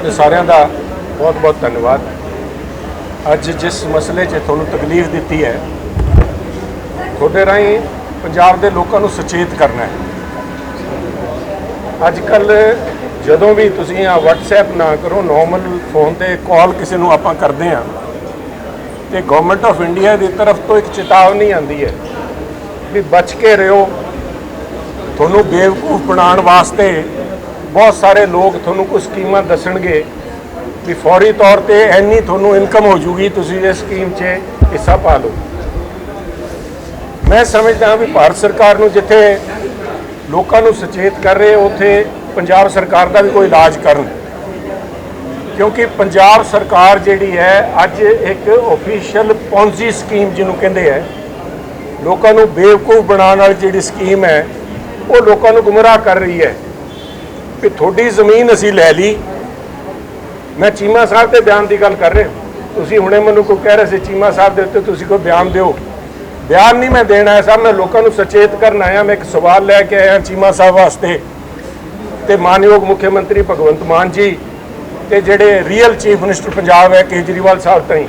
ਤੁਹਾਡੇ ਸਾਰਿਆਂ ਦਾ ਬਹੁਤ ਬਹੁਤ ਧੰਨਵਾਦ। ਅੱਜ ਜਿਸ ਮਸਲੇ 'ਚ ਤੁਹਾਨੂੰ ਤਕਲੀਫ ਦਿੱਤੀ ਹੈ, ਤੁਹਾਡੇ ਰਾਹੀਂ ਪੰਜਾਬ ਦੇ ਲੋਕਾਂ ਨੂੰ ਸੁਚੇਤ ਕਰਨਾ ਹੈ। ਅੱਜ ਕੱਲ ਜਦੋਂ ਵੀ ਤੁਸੀਂ ਆ WhatsApp ਨਾ ਕਰੋ ਨਾਰਮਲ ਫੋਨ ਤੇ ਕਾਲ ਕਿਸੇ ਨੂੰ ਆਪਾਂ ਕਰਦੇ ਆ ਤੇ ਗਵਰਨਮੈਂਟ ਆਫ ਇੰਡੀਆ ਦੀ ਤਰਫ ਤੋਂ ਇੱਕ ਚੇਤਾਵਨੀ ਆਂਦੀ ਹੈ ਵੀ ਬਚ ਕੇ ਰਹੋ। ਤੁਹਾਨੂੰ ਬੇਵਕੂਫ ਬਣਾਉਣ ਵਾਸਤੇ ਬਹੁਤ ਸਾਰੇ ਲੋਕ ਤੁਹਾਨੂੰ ਕੁਝ ਸਕੀਮਾਂ ਦੱਸਣਗੇ ਵੀ ਫੌਰੀ ਤੌਰ ਤੇ ਇੰਨੀ ਤੁਹਾਨੂੰ ਇਨਕਮ ਹੋ ਜੂਗੀ, ਤੁਸੀਂ ਇਸ ਸਕੀਮ 'ਚ ਹਿੱਸਾ ਪਾ ਲਓ। ਮੈਂ ਸਮਝਦਾ ਵੀ ਭਾਰਤ ਸਰਕਾਰ ਨੂੰ ਜਿੱਥੇ ਲੋਕਾਂ ਨੂੰ ਸੁਚੇਤ ਕਰ ਰਹੇ, ਉੱਥੇ ਪੰਜਾਬ ਸਰਕਾਰ ਦਾ ਵੀ ਕੋਈ ਇਲਾਜ ਕਰਨ। ਕਿਉਂਕਿ ਪੰਜਾਬ ਸਰਕਾਰ ਜਿਹੜੀ ਹੈ, ਅੱਜ ਇੱਕ ਆਫੀਸ਼ੀਅਲ ਪੌਂਜੀ ਸਕੀਮ ਜਿਹਨੂੰ ਕਹਿੰਦੇ ਹੈ ਲੋਕਾਂ ਨੂੰ ਬੇਵਕੂਫ ਬਣਾਉਣ ਵਾਲੀ ਜਿਹੜੀ ਸਕੀਮ ਹੈ, ਉਹ ਲੋਕਾਂ ਨੂੰ ਗੁੰਮਰਾਹ ਕਰ ਰਹੀ ਹੈ। ਵੀ ਤੁਹਾਡੀ ਜ਼ਮੀਨ ਅਸੀਂ ਲੈ ਲਈ। ਮੈਂ ਚੀਮਾ ਸਾਹਿਬ ਦੇ ਬਿਆਨ ਦੀ ਗੱਲ ਕਰ ਰਿਹਾ। ਤੁਸੀਂ ਹੁਣੇ ਮੈਨੂੰ ਕੋਈ ਕਹਿ ਰਹੇ ਸੀ, ਚੀਮਾ ਸਾਹਿਬ ਦੇ ਉੱਤੇ ਤੁਸੀਂ ਕੋਈ ਬਿਆਨ ਦਿਓ। ਬਿਆਨ ਨਹੀਂ ਮੈਂ ਦੇਣਾ ਹੈ ਸਾਹਿਬ, ਮੈਂ ਲੋਕਾਂ ਨੂੰ ਸੁਚੇਤ ਕਰਨ ਆਇਆ। ਮੈਂ ਇੱਕ ਸਵਾਲ ਲੈ ਕੇ ਆਇਆ ਚੀਮਾ ਸਾਹਿਬ ਵਾਸਤੇ। ਤੇ ਮਾਨਯੋਗ ਮੁੱਖ ਮੰਤਰੀ ਭਗਵੰਤ ਮਾਨ ਜੀ ਤੇ ਜਿਹੜੇ ਰੀਅਲ ਚੀਫ ਮਿਨਿਸਟਰ ਪੰਜਾਬ ਹੈ, ਕੇਜਰੀਵਾਲ ਸਾਹਿਬ ਤਾਈਂ।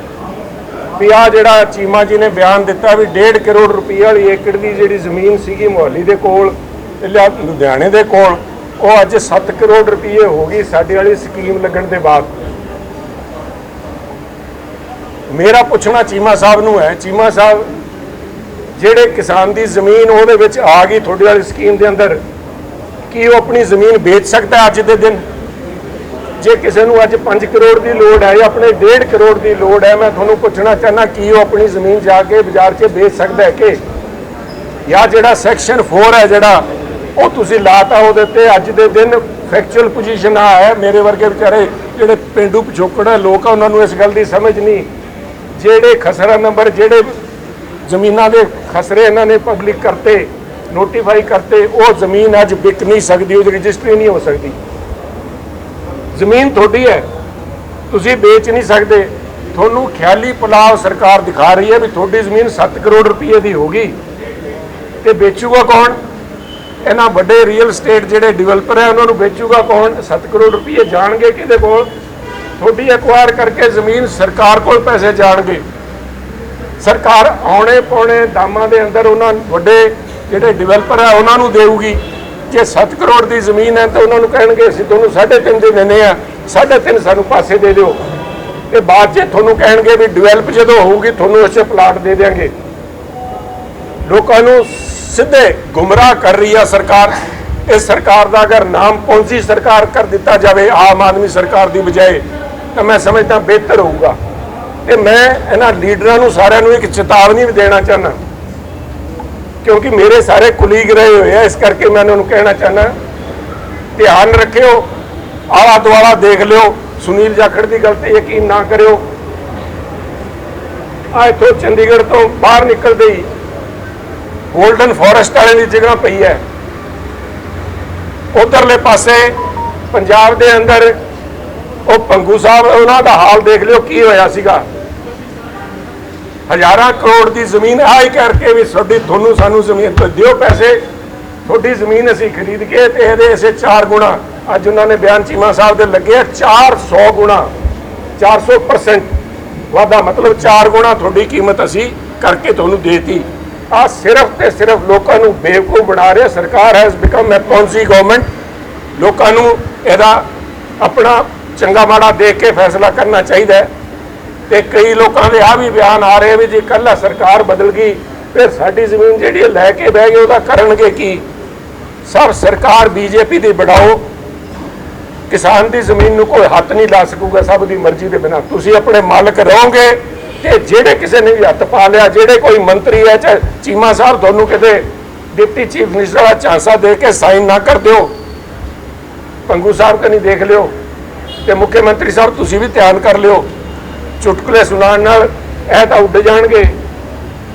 ਵੀ ਆ ਜਿਹੜਾ ਚੀਮਾ ਜੀ ਨੇ ਬਿਆਨ ਦਿੱਤਾ ਵੀ 1.5 ਕਰੋੜ ਰੁਪਏ ਵਾਲੀ ਏਕੜ ਦੀ ਜਿਹੜੀ ਜ਼ਮੀਨ ਸੀਗੀ ਮੁਹੱਲੀ ਦੇ ਕੋਲ ਲਿਆ- ਲੁਧਿਆਣੇ ਦੇ ਕੋਲ। ਉਹ ਅੱਜ 7 ਕਰੋੜ ਰੁਪਏ ਹੋ ਗਈ ਸਾਡੇ ਵਾਲੀ ਸਕੀਮ ਲੱਗਣ ਦੇ ਬਾਅਦ। ਮੇਰਾ ਪੁੱਛਣਾ ਚੀਮਾ ਸਾਹਿਬ ਨੂੰ ਹੈ, ਚੀਮਾ ਸਾਹਿਬ, ਜਿਹੜੇ ਕਿਸਾਨ ਦੀ ਜ਼ਮੀਨ ਉਹਦੇ ਵਿੱਚ ਆ ਗਈ ਤੁਹਾਡੀ ਵਾਲੀ ਸਕੀਮ ਦੇ ਅੰਦਰ, ਕੀ ਉਹ ਆਪਣੀ ਜ਼ਮੀਨ ਵੇਚ ਸਕਦਾ ਅੱਜ ਦੇ ਦਿਨ? ਜੇ ਕਿਸੇ ਨੂੰ ਅੱਜ 5 ਕਰੋੜ ਦੀ ਲੋੜ ਹੈ ਜਾਂ ਆਪਣੇ 1.5 ਕਰੋੜ ਦੀ ਲੋੜ ਹੈ, ਮੈਂ ਤੁਹਾਨੂੰ ਪੁੱਛਣਾ ਚਾਹਨਾ ਕੀ ਉਹ ਆਪਣੀ ਜ਼ਮੀਨ ਜਾ ਕੇ ਬਾਜ਼ਾਰ 'ਚ ਵੇਚ ਸਕਦਾ ਹੈ ਕਿ? ਜਾਂ ਜਿਹੜਾ ਸੈਕਸ਼ਨ 4 ਹੈ ਜਿਹੜਾ ਉਹ ਤੁਸੀਂ ਲਾਤਾ ਉਹਦੇ ਤੇ, ਅੱਜ ਦੇ ਦਿਨ ਫੈਕਚੁਅਲ ਪੋਜੀਸ਼ਨ ਆ ਹੈ ਮੇਰੇ ਵਰਗੇ ਵਿਚਾਰੇ, ਜਿਹੜੇ ਪਿੰਡੂ ਪਿਛੋਕੜ ਲੋਕ ਆ, ਉਹਨਾਂ ਨੂੰ ਇਸ ਗੱਲ ਦੀ ਸਮਝ ਨਹੀਂ। ਜਿਹੜੇ ਖਸਰਾ ਨੰਬਰ, ਜਿਹੜੇ ਜ਼ਮੀਨਾਂ ਦੇ ਖਸਰੇ ਇਹਨਾਂ ਨੇ ਪਬਲਿਕ ਕਰਤੇ ਨੋਟੀਫਾਈ ਕਰਤੇ, ਉਹ ਜ਼ਮੀਨ ਅੱਜ ਵਿਕ ਨਹੀਂ ਸਕਦੀ, ਉਹਦੀ ਰਜਿਸਟਰੀ ਨਹੀਂ ਹੋ ਸਕਦੀ। ਜ਼ਮੀਨ ਤੁਹਾਡੀ ਹੈ, ਤੁਸੀਂ ਵੇਚ ਨਹੀਂ ਸਕਦੇ। ਤੁਹਾਨੂੰ ਖਿਆਲੀ ਪੁਲਾਵ ਸਰਕਾਰ ਦਿਖਾ ਰਹੀ ਹੈ ਵੀ ਤੁਹਾਡੀ ਜ਼ਮੀਨ 7 ਕਰੋੜ ਰੁਪਏ ਦੀ ਹੋਗੀ ਤੇ ਵੇਚੂਗਾ ਕੌਣ? ਇਹਨਾਂ ਵੱਡੇ ਰੀਅਲ ਏਸਟੇਟ ਜਿਹੜੇ ਡਿਵੈਲਪਰ ਹੈ, ਉਹਨਾਂ ਨੂੰ ਵੇਚੂਗਾ ਕੌਣ? 7 ਕਰੋੜ ਰੁਪਏ ਜਾਣਗੇ ਕਿਹਦੇ ਕੋਲ? ਤੁਹਾਡੀ ਐਕਵਾਇਰ ਕਰਕੇ ਜ਼ਮੀਨ ਸਰਕਾਰ ਕੋਲ ਪੈਸੇ ਜਾਣਗੇ। ਸਰਕਾਰ ਆਉਣੇ ਪਾਉਣੇ ਦਾਮਾਂ ਦੇ ਅੰਦਰ ਉਹਨਾਂ ਵੱਡੇ ਜਿਹੜੇ ਡਿਵੈਲਪਰ ਹੈ, ਉਹਨਾਂ ਨੂੰ ਦੇਊਗੀ। ਜੇ 7 ਕਰੋੜ ਦੀ ਜ਼ਮੀਨ ਹੈ, ਤਾਂ ਉਹਨਾਂ ਨੂੰ ਕਹਿਣਗੇ, ਅਸੀਂ ਤੁਹਾਨੂੰ 3.5 ਦੇ ਦਿੰਦੇ ਆ 3.5 ਸਾਨੂੰ ਪਾਸੇ ਦੇ ਦਿਓ। ਤੇ ਬਾਅਦ 'ਚ ਤੁਹਾਨੂੰ ਕਹਿਣਗੇ ਵੀ ਡਿਵੈਲਪ ਜਦੋਂ ਹੋਊਗੀ, ਤੁਹਾਨੂੰ ਅਸੀਂ ਪਲਾਟ ਦੇ ਦੇਵਾਂਗੇ ਲੋਕਾਂ ਨੂੰ ਸਿੱਧੇ ਗੁੰਮਰਾਹ ਕਰ ਰਹੀ ਆ ਸਰਕਾਰ। ਇਸ ਸਰਕਾਰ ਦਾ ਅਗਰ ਨਾਮ ਪੌਂਜੀ ਸਰਕਾਰ ਕਰ ਦਿੱਤਾ ਜਾਵੇ, ਆਮ ਆਦਮੀ ਸਰਕਾਰ ਦੀ ਬਜਾਏ, ਤਾਂ ਮੈਂ ਸਮਝਦਾ ਬਿਹਤਰ ਹੋਊਗਾ। ਤੇ ਮੈਂ ਇਹਨਾਂ ਲੀਡਰਾਂ ਨੂੰ ਸਾਰਿਆਂ ਨੂੰ ਇੱਕ ਚੇਤਾਵਨੀ ਵੀ ਦੇਣਾ ਚਾਹੁੰਦਾ। ਕਿਉਂਕਿ ਮੇਰੇ ਸਾਰੇ ਕੁਲੀਗ ਰਹੇ ਹੋਏ ਆ, ਇਸ ਕਰਕੇ ਮੈਂ ਉਹਨਾਂ ਨੂੰ ਕਹਿਣਾ ਚਾਹੁੰਦਾ। ਧਿਆਨ ਰੱਖਿਓ ਆਲਾ ਦੁਆਲਾ ਦੇਖ ਲਿਓ। ਸੁਨੀਲ ਜਾਖੜ ਦੀ ਗੱਲ ਤੇ ਯਕੀਨ ਨਾ ਕਰਿਓ। ਆ ਇੱਥੋਂ ਚੰਡੀਗੜ੍ਹ ਤੋਂ ਬਾਹਰ ਨਿਕਲਦੇ ਹੀ 골ਡਨ ਫੋਰੈਸਟ ਵਾਲੇ ਦੀ ਜਗ੍ਹਾ ਪਈ ਹੈ। ਉਧਰਲੇ ਪਾਸੇ ਪੰਜਾਬ ਦੇ ਅੰਦਰ ਉਹ ਪੰਗੂ ਸਾਹਿਬ, ਉਹਨਾਂ ਦਾ ਹਾਲ ਦੇਖ ਲਿਓ, ਕੀ ਹੋਇਆ ਸੀਗਾ। ਹਜ਼ਾਰਾਂ ਕਰੋੜ ਦੀ ਜ਼ਮੀਨ ਆਈ ਕਰਕੇ ਵੀ ਤੁਹਾਡੀ, ਤੁਹਾਨੂੰ ਸਾਨੂੰ ਜ਼ਮੀਨ ਤੋਂ ਦਿਓ ਪੈਸੇ। ਤੁਹਾਡੀ ਜ਼ਮੀਨ ਅਸੀਂ ਖਰੀਦ ਕੇ ਤੇ ਇਹਦੇ ਇਸੇ 4 ਗੁਣਾ, ਅੱਜ ਉਹਨਾਂ ਨੇ ਬਿਆਨ ਚੀਮਾ ਸਾਹਿਬ ਦੇ ਲੱਗਿਆ ਆ 400 ਗੁਣਾ 400% ਵਾਧਾ ਮਤਲਬ 4 ਗੁਣਾ ਤੁਹਾਡੀ ਕੀਮਤ ਅਸੀਂ ਕਰਕੇ ਤੁਹਾਨੂੰ ਦੇਤੀ। ਆ ਸਿਰਫ ਤੇ ਸਿਰਫ ਲੋਕਾਂ ਨੂੰ ਬੇਵਕੂਫ ਬਣਾ ਰਿਹਾ। ਸਰਕਾਰ ਹੈਜ਼ ਬਿਕਮ ਅ ਗਵਰਨਮੈਂਟ ਲੋਕਾਂ ਨੂੰ ਇਹਦਾ ਆਪਣਾ ਚੰਗਾ ਮਾੜਾ ਦੇਖ ਕੇ ਫੈਸਲਾ ਕਰਨਾ ਚਾਹੀਦਾ ਹੈ। ਤੇ ਕਈ ਲੋਕਾਂ ਦੇ ਆ ਵੀ ਬਿਆਨ ਆ ਰਹੇ ਵੀ ਜੇ ਕੱਲਾ ਸਰਕਾਰ ਬਦਲ ਗਈ, ਫਿਰ ਸਾਡੀ ਜ਼ਮੀਨ ਜਿਹੜੀ ਲੈ ਕੇ ਬਹਿ ਗਏ ਉਹਦਾ ਕਰਨਗੇ ਕੀ? ਸਭ ਸਰਕਾਰ ਬੀਜੇਪੀ ਦੀ ਬੜਾਓ ਕਿਸਾਨ ਦੀ ਜ਼ਮੀਨ ਨੂੰ ਕੋਈ ਹੱਥ ਨਹੀਂ ਲਾ ਸਕੂਗਾ, ਸਭ ਦੀ ਮਰਜ਼ੀ ਦੇ ਬਿਨਾ। ਤੁਸੀਂ ਆਪਣੇ ਮਾਲਕ ਰਹੋਗੇ। ਤੇ ਜਿਹੜੇ ਕਿਸੇ ਨੇ ਵੀ ਹੱਥ ਪਾ ਲਿਆ, ਜਿਹੜੇ ਕੋਈ ਮੰਤਰੀ ਹੈ, ਚਾਹੇ ਚੀਮਾ ਸਾਹਿਬ ਤੁਹਾਨੂੰ ਕਿਤੇ ਡਿਪਟੀ ਚੀਫ ਮਿਨਿਸਟਰ ਦਾ ਚਾਂਸਾ ਦੇ ਕੇ ਸਾਈਨ ਨਾ ਕਰ ਦਿਓ, ਪੰਗੂ ਸਾਹਿਬ ਕਨੀ ਦੇਖ ਲਿਓ, ਤੇ ਮੁੱਖ ਮੰਤਰੀ ਸਾਹਿਬ ਤੁਸੀਂ ਵੀ ਧਿਆਨ ਕਰ ਲਿਓ, ਚੁਟਕਲੇ ਸੁਣਾਉਣ ਨਾਲ ਇਹ ਤਾਂ ਉੱਡ ਜਾਣਗੇ,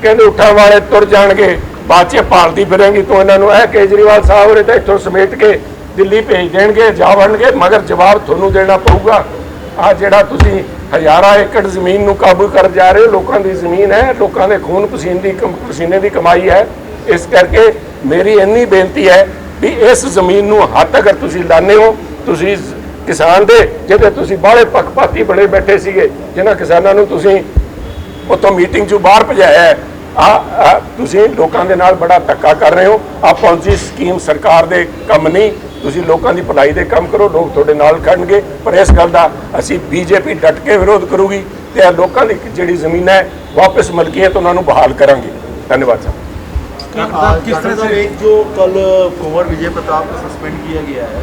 ਕਹਿੰਦੇ ਉੱਠਣ ਵਾਲੇ ਤੁਰ ਜਾਣਗੇ, ਬਾਅਦ ਚ ਪਾਲਦੀ ਫਿਰੇਂਗੀ, ਤੋਂ ਇਹਨਾਂ ਨੂੰ ਇਹ ਕੇਜਰੀਵਾਲ ਸਾਹਿਬ ਨੇ ਤਾਂ ਇੱਥੋਂ ਸਮੇਟ ਕੇ ਦਿੱਲੀ ਭੇਜ ਦੇਣਗੇ, ਜਾ ਵੜਨਗੇ, ਮਗਰ ਜਵਾਬ ਤੁਹਾਨੂੰ ਦੇਣਾ ਪਊਗਾ ਆ ਜਿਹੜਾ ਤੁਸੀਂ ਹਜ਼ਾਰਾਂ ਏਕੜ ਜ਼ਮੀਨ ਨੂੰ ਕਾਬੂ ਕਰ ਜਾ ਰਹੇ ਲੋਕਾਂ ਦੀ ਜ਼ਮੀਨ ਹੈ, ਲੋਕਾਂ ਦੇ ਖੂਨ ਪਸੀਨੇ ਦੀ ਕਮ- ਪਸੀਨੇ ਦੀ ਕਮਾਈ ਹੈ। ਇਸ ਕਰਕੇ ਮੇਰੀ ਇੰਨੀ ਬੇਨਤੀ ਹੈ ਵੀ ਇਸ ਜ਼ਮੀਨ ਨੂੰ ਹੱਥ ਅਗਰ ਤੁਸੀਂ ਲਾਣੇ ਹੋ, ਤੁਸੀਂ ਕਿਸਾਨ ਦੇ, ਜਿਹਦੇ ਤੁਸੀਂ ਬਾਹਲੇ ਪੱਖਪਾਤੀ ਬੜੇ ਬੈਠੇ ਸੀਗੇ, ਜਿਨ੍ਹਾਂ ਕਿਸਾਨਾਂ ਨੂੰ ਤੁਸੀਂ ਉਤੋਂ ਮੀਟਿੰਗ ਚੋਂ ਬਾਹਰ ਭਜਾਇਆ ਹੈ, ਆ ਤੁਸੀਂ ਲੋਕਾਂ ਦੇ ਨਾਲ ਬੜਾ ਧੱਕਾ ਕਰ ਰਹੇ ਹੋ। ਆ ਪੌਂਜੀ ਸਕੀਮ ਸਰਕਾਰ ਦੇ ਕੰਮ ਨਹੀਂ ਤੁਸੀਂ ਲੋਕਾਂ ਦੀ ਭਲਾਈ ਦੇ ਕੰਮ ਕਰੋ ਲੋਕ ਤੁਹਾਡੇ ਨਾਲ ਖੜਨਗੇ ਪਰ ਇਸ ਗੱਲ ਦਾ ਅਸੀਂ ਬੀਜੇਪੀ ਡਟ ਕੇ ਵਿਰੋਧ ਕਰੂਗੀ ਤੇ ਇਹ ਲੋਕਾਂ ਦੀ ਜਿਹੜੀ ਜ਼ਮੀਨ ਹੈ ਵਾਪਸ ਮਲਕੀਅਤ ਉਹਨਾਂ ਨੂੰ ਬਹਾਲ ਕਰਾਂਗੇ ਧੰਨਵਾਦ ਸਾਹਿਬ हाँ, डॉक्टर साहब एक जो कल कुंवर विजय प्रताप को सस्पेंड किया गया है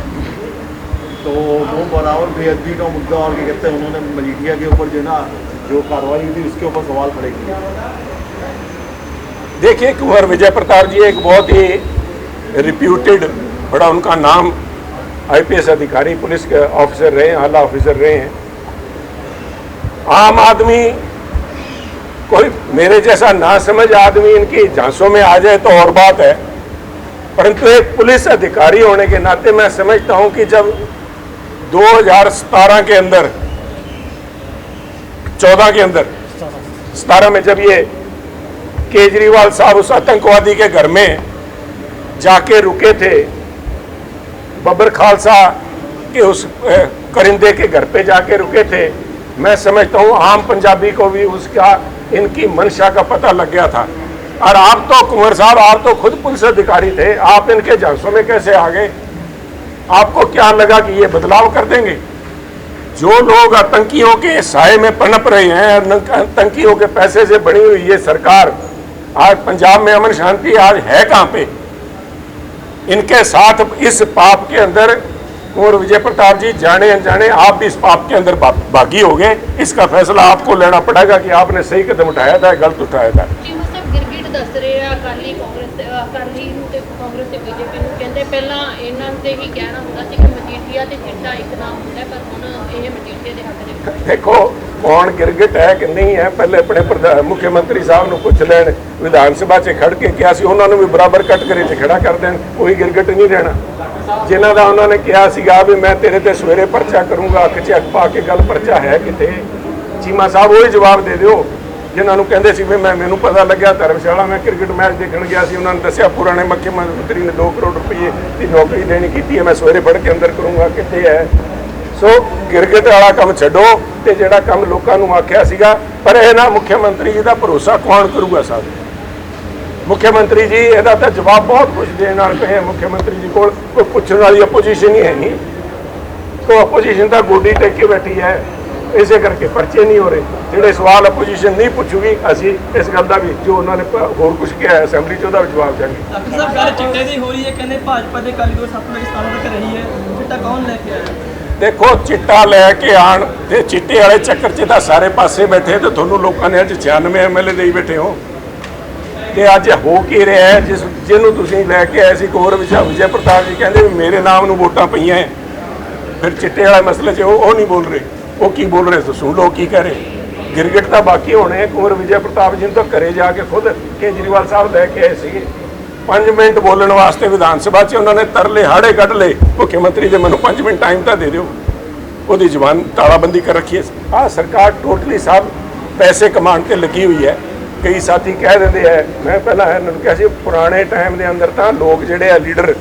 तो वो बराबर बेअदबी का मुद्दा और क्या कहते हैं उन्होंने मजीठिया के ऊपर जो है ना जो कार्रवाई हुई थी उसके ऊपर सवाल खड़े किए देखिए कुंवर विजय प्रताप जी एक बहुत ही रिप्यूटेड बड़ा उनका नाम आईपीएस अधिकारी, पुलिस के ऑफिसर रहे हैं, आला ऑफिसर रहे हैं। आम आदमी कोई मेरे जैसा ना समझ आदमी इनकी झांसों में आ जाए तो और बात है। परंतु एक पुलिस अधिकारी होने के नाते मैं समझता हूँ कि जब 2017 के अंदर 14 के अंदर 17 में जब ये केजरीवाल साहब उस आतंकवादी के घर में जाके रुके थे बबर खालसा के उस करिंदे के घर पे जाके रुके थे। मैं समझता हूँ आम पंजाबी को भी उसका, इनकी मंशा का पता लग गया था। और आप तो कुंवर साहब, आप तो खुद पुलिस अधिकारी थे। आप इनके झांसों में कैसे आ गए? आपको क्या लगा कि ये बदलाव कर देंगे? जो लोग आतंकियों के साय में पनप रहे हैं आतंकियों के पैसे से बनी हुई ये सरकार, आज पंजाब में अमन शांति आज है कहाँ पे? इनके साथ इस पाप के अंदर और विजय प्रताप जी जाने अनजाने आप भी इस पाप के अंदर बागी हो गए। इसका फैसला आपको लेना पड़ेगा कि आपने सही कदम उठाया था, गलत उठाया था। ਨੂੰ ਤੇ ਕਾਂਗਰਸ ਤੇ ਬੀਜੇਪੀ ਨੂੰ ਕਹਿੰਦੇ, ਪਹਿਲਾਂ ਇਹਨਾਂ ਦੇ ਹੀ ਕਹਿਣਾ ਹੁੰਦਾ ਸੀ ਕਿ ਮਜੀਠੀਆ ਤੇ ਚਿੱਟਾ ਇੱਕ ਨਾਮ ਹੁੰਦਾ ਪਰ ਹੁਣ ਇਹ ਮਜੀਠੀਆ ਦੇ ਹੱਕ ਦੇ ਵਿੱਚ ਦੇਖੋ, ਕੌਣ ਗਿਰਗਿਟ ਹੈ ਕਿ ਨਹੀਂ ਹੈ, ਪਹਿਲੇ ਆਪਣੇ ਪ੍ਰਧਾਨ, ਮੁੱਖ ਮੰਤਰੀ ਸਾਹਿਬ ਨੂੰ ਪੁੱਛ ਲੈਣ, ਵਿਧਾਨ ਸਭਾ 'ਚ ਖੜ ਕੇ ਕਿਹਾ ਸੀ, ਉਹਨਾਂ ਨੂੰ ਵੀ ਬਰਾਬਰ ਕਟਗਰੀ 'ਚ ਖੜਾ ਕਰ ਦੇਣ, ਕੋਈ ਗਿਰਗਟ ਨਹੀਂ ਰਹਿਣਾ। ਜਿਨ੍ਹਾਂ ਦਾ ਉਹਨਾਂ ਨੇ ਕਿਹਾ ਸੀਗਾ ਵੀ ਮੈਂ ਤੇਰੇ ਤੇ ਸਵੇਰੇ ਪਰਚਾ ਕਰੂੰਗਾ, ਅੱਖ 'ਚ ਅੱਖ ਪਾ ਕੇ ਗੱਲ ਪਰਚਾ ਹੈ ਕਿਤੇ। ਚੀਮਾ ਸਾਹਿਬ, ਉਹ ਹੀ ਜਵਾਬ ਦੇ ਦਿਓ। ਜਿਨ੍ਹਾਂ ਨੂੰ ਕਹਿੰਦੇ ਸੀ ਵੀ ਮੈਂ ਮੈਨੂੰ ਪਤਾ ਲੱਗਿਆ ਧਰਮਸ਼ਾਲਾ, ਮੈਂ ਕ੍ਰਿਕਟ ਮੈਚ ਦੇਖਣ ਗਿਆ ਸੀ, ਉਹਨਾਂ ਨੇ ਦੱਸਿਆ ਪੁਰਾਣੇ ਮੁੱਖ ਮੰਤਰੀ ਨੇ 2 ਕਰੋੜ ਰੁਪਏ ਦੀ ਨੌਕਰੀ ਦੇਣੀ ਕੀਤੀ ਹੈ, ਮੈਂ ਸਵੇਰੇ ਫੜ ਕੇ ਅੰਦਰ ਕਰੂੰਗਾ ਕਿੱਥੇ ਹੈ। ਸੋ ਕ੍ਰਿਕਟ ਵਾਲਾ ਕੰਮ ਛੱਡੋ ਤੇ ਜਿਹੜਾ ਕੰਮ ਲੋਕਾਂ ਨੂੰ ਆਖਿਆ ਸੀਗਾ, ਪਰ ਇਹ ਨਾ ਮੁੱਖ ਮੰਤਰੀ ਜੀ ਦਾ ਭਰੋਸਾ ਕੌਣ ਕਰੂਗਾ ਸਾਹਿਬ? ਮੁੱਖ ਮੰਤਰੀ ਜੀ, ਇਹਦਾ ਤਾਂ ਜਵਾਬ ਬਹੁਤ ਕੁਝ ਦੇਣ ਨਾਲ ਪਏ ਆ ਮੁੱਖ ਮੰਤਰੀ ਜੀ ਕੋਲ, ਕੋਈ ਪੁੱਛਣ ਵਾਲੀ ਆਪੋਜੀਸ਼ਨ ਹੀ ਹੈ ਨਹੀਂ। ਕੋ ਆਪੋਜੀਸ਼ਨ ਤਾਂ ਗੋਡੀ ਟੇਕ ਕੇ ਬੈਠੀ ਹੈ। ਇਸੇ ਕਰਕੇ ਪਰਚੇ ਨਹੀਂ ਹੋ ਰਹੇ। ਜਿਹੜੇ ਸਵਾਲ ਆਪੋਜੀਸ਼ਨ ਨਹੀਂ ਪੁੱਛੂਗੀ ਅਸੀਂ ਇਸ ਗੱਲ ਦਾ ਵੀ ਜੋ ਉਹਨਾਂ ਨੇ ਹੋਰ ਕੁਝ ਕਿਹਾ ਅਸੈਂਬਲੀ 'ਚ ਉਹਦਾ ਵੀ ਜਵਾਬ ਦੇਣਗੇ ਡਾਕਟਰ ਸਾਹਿਬ ਗੱਲ ਚਿੱਟੇ ਦੀ ਹੋ ਰਹੀ ਹੈ ਕਹਿੰਦੇ ਭਾਜਪਾ ਦੇ ਅਕਾਲੀ ਦਲ ਸੱਤ ਵਜੇ ਸਥਾਨਾਂ ਤੱਕ ਰਹੀ ਹੈ। ਚਿੱਟਾ ਕੌਣ ਲੈ ਕੇ ਆਇਆ? ਦੇਖੋ ਚਿੱਟਾ ਲੈ ਕੇ ਆਣ ਤੇ ਚਿੱਟੇ ਵਾਲੇ ਚੱਕਰ 'ਚ ਤਾਂ ਸਾਰੇ ਪਾਸੇ ਬੈਠੇ ਤੇ ਤੁਹਾਨੂੰ ਲੋਕਾਂ ਨੇ ਅੱਜ 96 ਐਮਐਲਏ ਦੇਈ ਬੈਠੇ ਹੋ। ਤੇ ਅੱਜ ਹੋ ਕੀ ਰਿਹਾ ਹੈ ਜਿਸ ਜਿਹਨੂੰ ਤੁਸੀਂ ਲੈ ਕੇ ਆਏ ਸੀ ਗੌਰਵ ਵਿਜੇ ਪ੍ਰਤਾਪ ਜੀ ਕਹਿੰਦੇ ਮੇਰੇ ਨਾਮ ਨੂੰ ਵੋਟਾਂ ਪਈਆਂ। ਫਿਰ ਚਿੱਟੇ ਵਾਲੇ ਮਸਲੇ 'ਚ ਉਹ ਉਹ ਨਹੀਂ ਬੋਲ ਰਹੇ। ਉਹ ਕੀ ਬੋਲ ਰਹੇ ਸੋ ਸੁਣ ਲਓ ਕੀ ਕਹਿ ਰਹੇ। ਗਿਰਗਿਟ ਤਾਂ ਬਾਕੀ ਹੋਣੇ ਕੁੰਵਰ ਵਿਜੇ ਪ੍ਰਤਾਪ ਜੀ ਨੂੰ ਤਾਂ ਘਰੇ ਜਾ ਕੇ ਖੁਦ ਕੇਜਰੀਵਾਲ ਸਾਹਿਬ ਲੈ ਕੇ ਆਏ ਸੀਗੇ। 5 ਮਿੰਟ ਬੋਲਣ ਵਾਸਤੇ ਵਿਧਾਨ ਸਭਾ 'ਚ ਉਹਨਾਂ ਨੇ ਤਰਲੇ, ਹਾੜੇ ਕੱਢ ਲਏ। ਮੁੱਖ ਮੰਤਰੀ ਦੇ ਮੈਨੂੰ 5 ਮਿੰਟ ਟਾਈਮ ਤਾਂ ਦੇ ਦਿਓ। ਉਹਦੀ ਜ਼ੁਬਾਨ ਤਾਲਾਬੰਦੀ ਕਰ ਰੱਖੀ ਹੈ। ਆ ਸਰਕਾਰ ਟੋਟਲੀ ਸਭ ਪੈਸੇ ਕਮਾਉਣ ਤੇ ਲੱਗੀ ਹੋਈ ਹੈ। ਕਈ ਸਾਥੀ ਕਹਿ ਦਿੰਦੇ ਆ, ਮੈਂ ਪਹਿਲਾਂ ਇਹਨਾਂ ਨੂੰ ਕਿਹਾ ਸੀ, ਪੁਰਾਣੇ ਟਾਈਮ ਦੇ ਅੰਦਰ ਤਾਂ ਲੋਕ ਜਿਹੜੇ ਆ ਲੀਡਰ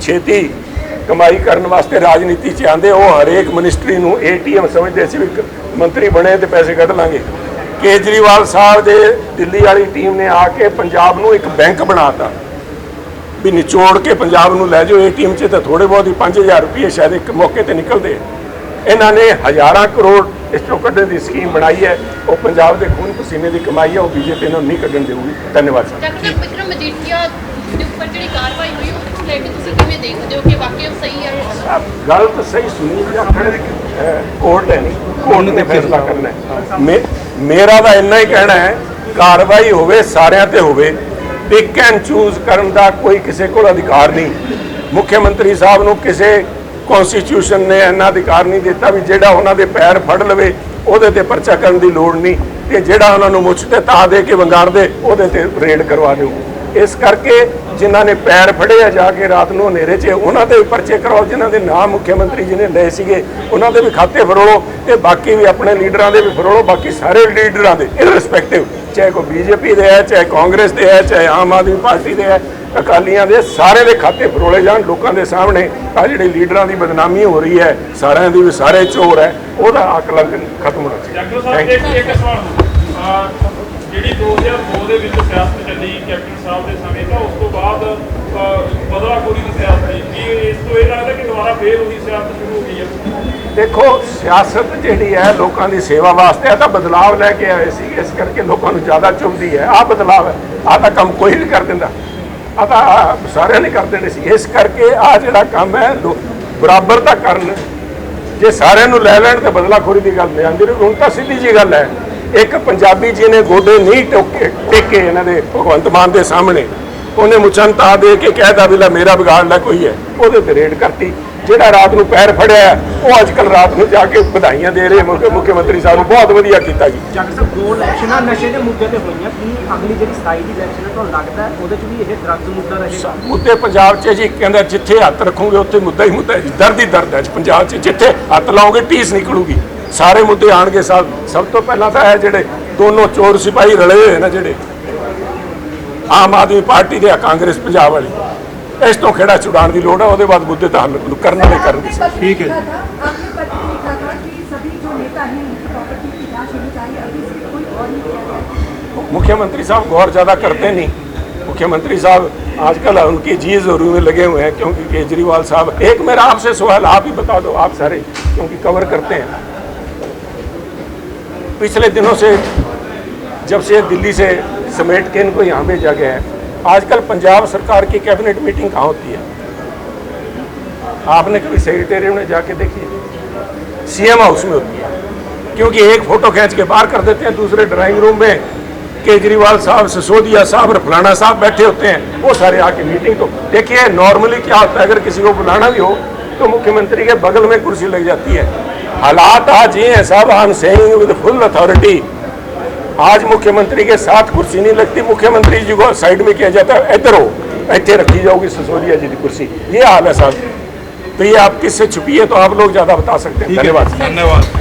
ਛੇਤੀ ਕਮਾਈ ਕਰਨ ਵਾਸਤੇ ਰਾਜਨੀਤੀ 'ਚ ਆਂਦੇ ਉਹ ਹਰੇਕ ਮਿਨਿਸਟਰੀ ਨੂੰ ਏਟੀਐਮ ਸਮਝਦੇ ਸੀ ਵੀ ਮੰਤਰੀ ਬਣੇ ਤੇ ਪੈਸੇ ਕੱਢ ਲਾਂਗੇ। ਕੇਜਰੀਵਾਲ ਸਾਹਿਬ ਦੇ ਦਿੱਲੀ ਵਾਲੀ ਟੀਮ ਨੇ ਆ ਕੇ ਪੰਜਾਬ ਨੂੰ ਇੱਕ ਬੈਂਕ ਬਣਾਤਾ। ਵੀ ਨਿਚੋੜ ਕੇ ਪੰਜਾਬ ਨੂੰ ਲੈ ਜਾਓ ਏਟੀਐਮ 'ਚ ਤਾਂ ਥੋੜੇ ਬਹੁਤ ਹੀ 5000 ਰੁਪਏ ਸ਼ਾਇਦ ਇੱਕ ਮੌਕੇ ਤੇ ਨਿਕਲਦੇ। ਇਹਨਾਂ ਨੇ ਹਜ਼ਾਰਾਂ ਕਰੋੜ ਇਸ ਤੋਂ ਕੱਢਣ ਦੀ ਸਕੀਮ ਬਣਾਈ ਹੈ। ਉਹ ਪੰਜਾਬ ਦੇ ਖੂਨ ਪਸੀਨੇ ਦੀ ਕਮਾਈ ਹੈ, ਉਹ ਬੀਜੇਪੀ ਨੂੰ ਨਹੀਂ ਕੱਢਣ ਦੇਊਗੀ। ਧੰਨਵਾਦ, ਸਰ। ਡਾਕਟਰ ਵਿਕਰਮ ਮਜੀਠੀਆ ਦੇ ਉੱਪਰ ਜਿਹੜੀ ਕਾਰਵਾਈ ਹੋਈ, ਉਹ ਲੈ ਕੇ ਤੁਸੀਂ ਦੇਖਦੇ ਹੋ ਕਿ ਸਹੀ ਹੈ ਆਪ ਗਲਤ ਸਹੀ ਸੁਣੀ ਜਾਂ ਕੋਰਟ ਹੈ ਨਹੀਂ ਕੋਰਟ ਨੇ ਫੈਸਲਾ ਕਰਨਾ ਹੈ। ਮੇਰਾ ਤਾਂ ਇੰਨਾ ਹੀ ਕਹਿਣਾ ਹੈ ਕਾਰਵਾਈ ਹੋਵੇ ਸਾਰਿਆਂ ਤੇ ਹੋਵੇ ਪਿਕ ਐਂਡ ਚੂਜ਼ ਕਰਨ ਦਾ ਕੋਈ ਕਿਸੇ ਕੋਲ ਅਧਿਕਾਰ ਨਹੀਂ। ਮੁੱਖ ਮੰਤਰੀ ਸਾਹਿਬ ਨੂੰ ਕਿਸੇ ਕਨਸਟੀਟਿਊਸ਼ਨ ਨੇ ਇੰਨਾ ਅਧਿਕਾਰ ਨਹੀਂ ਦਿੱਤਾ ਵੀ ਜਿਹੜਾ ਉਹਨਾਂ ਦੇ ਪੈਰ ਫੜ ਲਵੇ ਉਹਦੇ ਤੇ ਪਰਚਾ ਕਰਨ ਦੀ ਲੋੜ ਨਹੀਂ। ਤੇ ਜਿਹੜਾ ਉਹਨਾਂ ਨੂੰ ਮੁੱਛ ਤੇ ਤਾ ਦੇ ਕੇ ਵੰਗਾਰ ਦੇ ਉਹਦੇ ਤੇ ਰੇਡ ਕਰਵਾ ਦਿਓ। ਇਸ ਕਰਕੇ ਜਿਨ੍ਹਾਂ ਨੇ ਪੈਰ ਫੜੇ ਆ ਜਾ ਕੇ ਰਾਤ ਨੂੰ ਹਨੇਰੇ 'ਚ ਉਹਨਾਂ ਦੇ ਵੀ ਪਰਚੇ ਕਰਾਓ ਜਿਨ੍ਹਾਂ ਦੇ ਨਾਮ ਮੁੱਖ ਮੰਤਰੀ ਜੀ ਨੇ ਲਏ ਸੀਗੇ ਉਹਨਾਂ ਦੇ ਵੀ ਖਾਤੇ ਫਰੋਲੋ ਤੇ ਬਾਕੀ ਵੀ ਆਪਣੇ ਲੀਡਰਾਂ ਦੇ ਵੀ ਫਰੋਲੋ ਬਾਕੀ ਸਾਰੇ ਲੀਡਰਾਂ ਦੇ ਇਰਰਿਸਪੈਕਟਿਵ ਚਾਹੇ ਕੋਈ ਬੀਜੇਪੀ ਦੇ ਹੈ ਚਾਹੇ ਕਾਂਗਰਸ ਦੇ ਹੈ ਚਾਹੇ ਆਮ ਆਦਮੀ ਪਾਰਟੀ ਦੇ ਹੈ ਅਕਾਲੀਆਂ ਦੇ ਸਾਰੇ ਦੇ ਖਾਤੇ ਫਰੋਲੇ ਜਾਣ ਲੋਕਾਂ ਦੇ ਸਾਹਮਣੇ ਆ ਜਿਹੜੇ ਲੀਡਰਾਂ ਦੀ ਬਦਨਾਮੀ ਹੋ ਰਹੀ ਹੈ ਸਾਰਿਆਂ ਦੀ ਵੀ ਸਾਰੇ ਚੋਰ ਹੈ ਉਹਦਾ ਆਕਲੰਕ ਖਤਮ ਹੋਣਾ ਚਾਹੀਦਾ। ਡਾਕਟਰ ਸਾਹਿਬ ਜਿਹੜੀ 2002 ਦੇ ਵਿੱਚ ਸਿਆਸਤ ਚੱਲੀ ਕੈਪਟਨ ਸਾਹਿਬ ਦੇ ਸਮੇਂ, ਤਾਂ ਉਸ ਤੋਂ ਬਾਅਦ ਬਦਲਾਖੋਰੀ ਦੀ ਸਿਆਸਤ ਸੀ ਕੀ ਇਸ ਤੋਂ ਇਹ ਲੱਗਦਾ ਕਿ ਦੁਬਾਰਾ ਫੇਰ ਉਹੀ ਸਿਆਸਤ ਸ਼ੁਰੂ ਹੋ ਗਈ ਹੈ? ਦੇਖੋ, ਸਿਆਸਤ ਜਿਹੜੀ ਹੈ ਲੋਕਾਂ ਦੀ ਸੇਵਾ ਵਾਸਤੇ, ਆ ਤਾਂ ਬਦਲਾਵ ਲੈ ਕੇ ਆਏ ਸੀ। ਇਸ ਕਰਕੇ ਲੋਕਾਂ ਨੂੰ ਜ਼ਿਆਦਾ ਚੁਭਦੀ ਹੈ। ਆ ਬਦਲਾਵ ਹੈ। ਆ ਤਾਂ ਕੰਮ ਕੋਈ ਨਹੀਂ ਕਰ ਦਿੰਦਾ। ਆ ਤਾਂ ਆਹ ਸਾਰਿਆਂ ਨੇ ਕਰ ਦੇਣੇ ਸੀ। ਇਸ ਕਰਕੇ ਆ ਜਿਹੜਾ ਕੰਮ ਹੈ ਬਰਾਬਰ ਬਰਾਬਰਤਾ ਕਰਨ। ਜੇ ਸਾਰਿਆਂ ਨੂੰ ਲੈ ਲੈਣ, ਤੇ ਬਦਲਾਖੋਰੀ ਦੀ ਗੱਲ ਨਹੀਂ ਆਉਂਦੀ। ਹੁਣ ਤਾਂ ਸਿੱਧੀ ਜੀ ਗੱਲ ਹੈ। ਇੱਕ ਪੰਜਾਬੀ ਜੀ ਨੇ ਗੋਡੇ ਨਹੀਂ ਟੋਕੇ ਟੇਕੇ ਇਹਨਾਂ ਦੇ ਭਗਵੰਤ ਮਾਨ ਦੇ ਸਾਹਮਣੇ। ਉਹਨੇ ਤਾ ਦੇ ਕੇ ਕਹਿਦਾ ਵੀ ਲੈ ਮੇਰਾ ਵਿਗਾੜ ਲੈ ਕੋਈ ਹੈ। ਉਹਦੇ ਤੇ ਰੇਡ ਕਰਤੀ। ਜਿਹੜਾ ਰਾਤ ਨੂੰ ਪੈਰ ਫੜਿਆ ਉਹ ਅੱਜ ਕੱਲ ਰਾਤ ਨੂੰ ਜਾ ਕੇ ਵਧਾਈਆਂ ਦੇ ਰਹੇ ਮੁੱਖ ਮੁੱਖ ਮੰਤਰੀ ਸਾਹਿਬ ਨੂੰ ਬਹੁਤ ਵਧੀਆ ਕੀਤਾ ਜੀ। ਜੱਟ ਸਾਹਿਬ ਦੋ ਇਲੈਕਸ਼ਨਾਂ ਨਸ਼ੇ ਦੇ ਮੁੱਦੇ ਤੇ ਹੋਈਆਂ। ਕੀ ਅਗਲੀ ਜਿਹੜੀ 27 ਦੀ ਇਲੈਕਸ਼ਨ ਹੈ ਤੁਹਾਨੂੰ ਲੱਗਦਾ ਹੈ ਉਹਦੇ 'ਚ ਵੀ ਇਹ ਡਰੱਗਸ ਮੁੱਦਾ ਰਹੇਗਾ? ਮੁੱਦੇ ਪੰਜਾਬ 'ਚ ਜੀ। ਕਹਿੰਦਾ ਜਿੱਥੇ ਹੱਥ ਰੱਖੋਗੇ ਉੱਥੇ ਮੁੱਦਾ ਹੀ ਮੁੱਦਾ ਹੈ। ਦਰਦ ਹੀ ਦਰਦ ਹੈ ਪੰਜਾਬ 'ਚ ਜਿੱਥੇ ਹੱਥ ਲਾਓਗੇ ਟੀਸ ਨਿਕਲੂਗੀ। ਸਾਰੇ ਮੁੱਦੇ ਆਣਗੇ ਸਭ ਸਭ ਤੋਂ ਪਹਿਲਾਂ ਤਾਂ ਇਹ ਜਿਹੜੇ ਦੋਨੋਂ ਚੋਰ ਸਿਪਾਹੀ ਰਲੇ ਹੋਏ ਨੇ ਜਿਹੜੇ ਆਮ ਆਦਮੀ ਪਾਰਟੀ ਦੇ ਆ ਕਾਂਗਰਸ ਪੰਜਾਬ ਵਾਲੀ ਇਸ ਤੋਂ ਖੇੜਾ ਛੁਡਾਉਣ ਦੀ ਲੋੜ ਹੈ ਉਹਦੇ ਬਾਅਦ ਮੁੱਦੇ ਤਾਂ ਹੱਲ ਕਰਨ ਵਾਲੇ ਕਰਨਗੇ ठीक है आपने पत्र लिखा था कि सभी जो नेता हैं उनकी प्रॉपर्टी की जांच होनी चाहिए अभी सिर्फ कोई और नहीं किया गया मुख्यमंत्री साहब गौर ज़्यादा करते नहीं मुख्यमंत्री साहब आजकल उनकी जी जोरू में लगे हुए हैं क्योंकि केजरीवाल साहब एक मेरा आपसे सवाल आप ही बता दो आप सारे क्योंकि कवर करते हैं पिछले दिनों से जब से दिल्ली से समेट के इनको यहाँ भेजा गया है, आजकल पंजाब सरकार की कैबिनेट मीटिंग कहाँ होती है? आपने कभी सेक्रेटेरिएट में जाके देखी सीएम हाउस में होती है। क्योंकि एक फ़ोटो खींच के बाहर कर देते हैं, दूसरे ड्राइंग रूम में केजरीवाल साहब, सिसोदिया साहब और फलाना साहब बैठे होते हैं, वो सारे आके मीटिंग तो देखिए नॉर्मली क्या होता है, अगर किसी को बुलाना भी हो तो मुख्यमंत्री के बगल में कुर्सी लग जाती है। हालात आज ये हैं साहब I am saying with full authority. आज मुख्यमंत्री के साथ कुर्सी नहीं लगती मुख्यमंत्री जी को साइड में किया जाता है इधर हो इतने रखी जाओगी ससोरिया जी की कुर्सी। ये हाल है साहब। तो ये आप किससे छुपी है तो आप लोग ज़्यादा बता सकते हैं धन्यवाद। धन्यवाद।